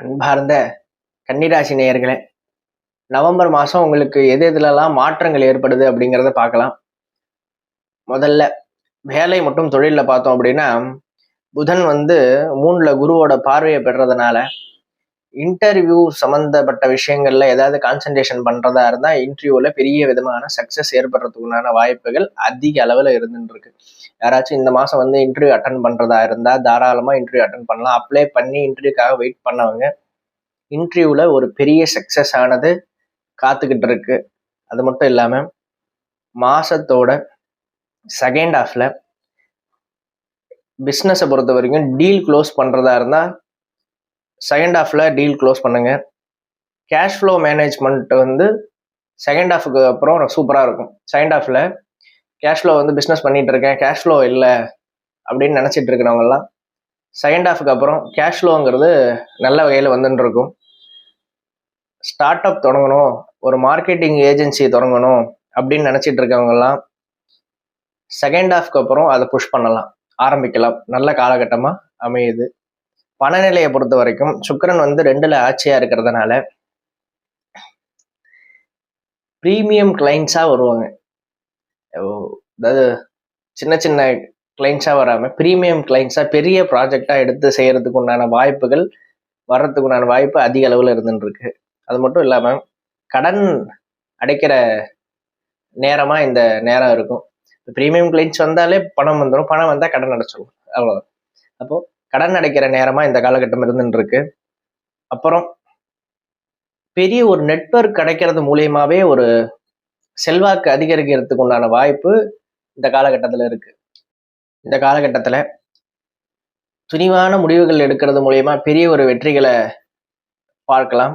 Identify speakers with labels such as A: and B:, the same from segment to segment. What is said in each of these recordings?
A: அன்பார்ந்த கன்னிராசி நேயர்களே நவம்பர் மாதம் உங்களுக்கு எது எதுலலாம் மாற்றங்கள் ஏற்படுது அப்படிங்கிறத பார்க்கலாம். முதல்ல வேலை மற்றும் தொழிலில் பார்த்தோம் அப்படின்னா புதன் வந்து மூணில் குருவோட பார்வையை பெறதுனால இன்டர்வியூ சம்மந்தப்பட்ட விஷயங்கள்ல ஏதாவது கான்சன்ட்ரேஷன் பண்ணுறதா இருந்தால் இன்டர்வியூவில் பெரிய விதமான சக்ஸஸ் ஏற்படுறதுக்குண்டான வாய்ப்புகள் அதிக அளவில் இருந்துட்டு இருக்கு யாராச்சும் இந்த மாதம் வந்து இன்டர்வியூ அட்டன் பண்ணுறதா இருந்தால் தாராளமாக இன்டர்வியூ அட்டன் பண்ணலாம். அப்ளை பண்ணி இன்டர்வியூக்காக வெயிட் பண்ணவங்க இன்டர்வியூவில் ஒரு பெரிய சக்ஸஸ் ஆனது காத்துக்கிட்டு இருக்கு அது மட்டும் இல்லாமல் மாசத்தோட செகண்ட் ஹாஃப்ல பிஸ்னஸை பொறுத்த வரைக்கும் டீல் க்ளோஸ் பண்ணுறதா இருந்தால் செகண்ட் ஹாஃப்ல டீல் க்ளோஸ் பண்ணுங்க. கேஷ் ஃப்ளோ மேனேஜ்மெண்ட் வந்து செகண்ட் ஹாஃபுக்கு அப்புறம் சூப்பராக இருக்கும். செகண்ட் ஹாஃபில் கேஷ் ஃப்ளோ வந்து பிஸ்னஸ் பண்ணிகிட்டு இருக்கேன். கேஷ் ஃப்ளோ இல்லை அப்படின்னு நினச்சிட்டு இருக்கிறவங்கலாம் செகண்ட் ஹாஃபுக்கு அப்புறம் கேஷ் ஃப்ளோங்கிறது நல்ல வகையில் வந்துட்டு இருக்கும். ஸ்டார்ட் அப் தொடங்கணும். ஒரு மார்க்கெட்டிங் ஏஜென்சி தொடங்கணும் அப்படின்னு நினச்சிட்டு இருக்கவங்கலாம் செகண்ட் ஹாஃப்க்கு அப்புறம் அதை புஷ் பண்ணலாம். ஆரம்பிக்கலாம். நல்ல காலகட்டமாக அமையுது. பணநிலையை பொறுத்த வரைக்கும் சுக்கரன் வந்து ரெண்டுல ஆட்சியா இருக்கிறதுனால ப்ரீமியம் கிளைண்ட்ஸா வருவாங்க. ஓ, அதாவது சின்ன சின்ன கிளைண்ட்ஸா வராமல் ப்ரீமியம் கிளைண்ட்ஸாக பெரிய ப்ராஜெக்டா எடுத்து செய்யறதுக்கு உண்டான வாய்ப்புகள் வர்றதுக்கு உண்டான வாய்ப்பு அதிக அளவில் இருந்துருக்கு அது மட்டும் இல்லாமல் கடன் அடைக்கிற நேரமாக இந்த நேரம் இருக்கும். ப்ரீமியம் கிளைண்ட்ஸ் வந்தாலே பணம் வந்துடும் பணம் வந்தால் கடன் அடைச்சிடும் அவ்வளோதான் அப்போது கடன் அடைக்கிற நேரமா இந்த காலகட்டம் இருந்துட்டு இருக்கு அப்புறம் பெரிய ஒரு நெட்வொர்க் கிடைக்கிறது மூலியமாவே ஒரு செல்வாக்கு அதிகரிக்கிறதுக்கு உண்டான வாய்ப்பு இந்த காலகட்டத்தில் இருக்கு. இந்த காலகட்டத்தில் துணிவான முடிவுகள் எடுக்கிறது மூலியமா பெரிய ஒரு வெற்றிகளை பார்க்கலாம்.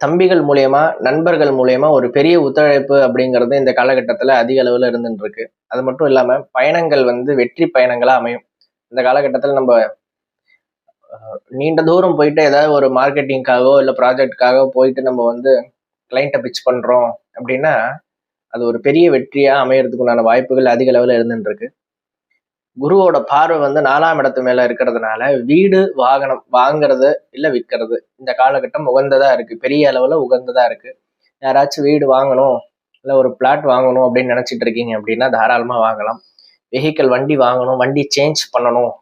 A: தம்பிகள் மூலயமா நண்பர்கள் மூலியமா ஒரு பெரிய ஒத்துழைப்பு அப்படிங்கிறது இந்த காலகட்டத்தில் அதிக அளவில் இருந்துட்டு இருக்கு அது மட்டும் இல்லாமல் பயணங்கள் வந்து வெற்றி பயணங்களாக அமையும். இந்த காலகட்டத்தில் நம்ம நீண்ட தூரம் போயிட்டு ஏதாவது ஒரு மார்க்கெட்டிங்காகவோ இல்லை ப்ராஜெக்ட்காகவோ போயிட்டு நம்ம வந்து கிளைண்ட்டை பிச் பண்ணுறோம் அப்படின்னா அது ஒரு பெரிய வெற்றியாக அமையறதுக்கு உண்டான வாய்ப்புகள் அதிக அளவில் இருந்துருக்கு குருவோட பார்வை வந்து நாலாம் இடத்து மேலே இருக்கிறதுனால வீடு வாகனம் வாங்கிறது இல்லை விற்கிறது இந்த காலகட்டம் உகந்ததாக இருக்குது பெரிய அளவில் உகந்ததாக இருக்குது யாராச்சும் வீடு வாங்கணும் இல்லை ஒரு பிளாட் வாங்கணும் அப்படின்னு நினச்சிட்டு இருக்கீங்க அப்படின்னா தாராளமாக வாங்கலாம். வெஹிக்கிள் வண்டி வாங்கணும் வண்டி சேஞ்ச் பண்ணணும்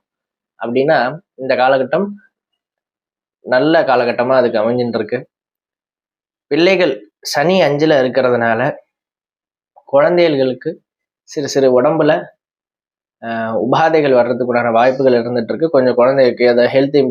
A: அப்படின்னா இந்த காலகட்டம் நல்ல காலகட்டமாக அதுக்கு அமைஞ்சுட்டு இருக்கு பிள்ளைகள் சனி அஞ்சில் இருக்கிறதுனால குழந்தைகளுக்கு சிறு சிறு உடம்புல உபாதைகள் வர்றதுக்குண்டான வாய்ப்புகள் இருந்துட்டு இருக்கு கொஞ்சம் குழந்தைக்கு அதை ஹெல்த் இம்ப்ரூவ்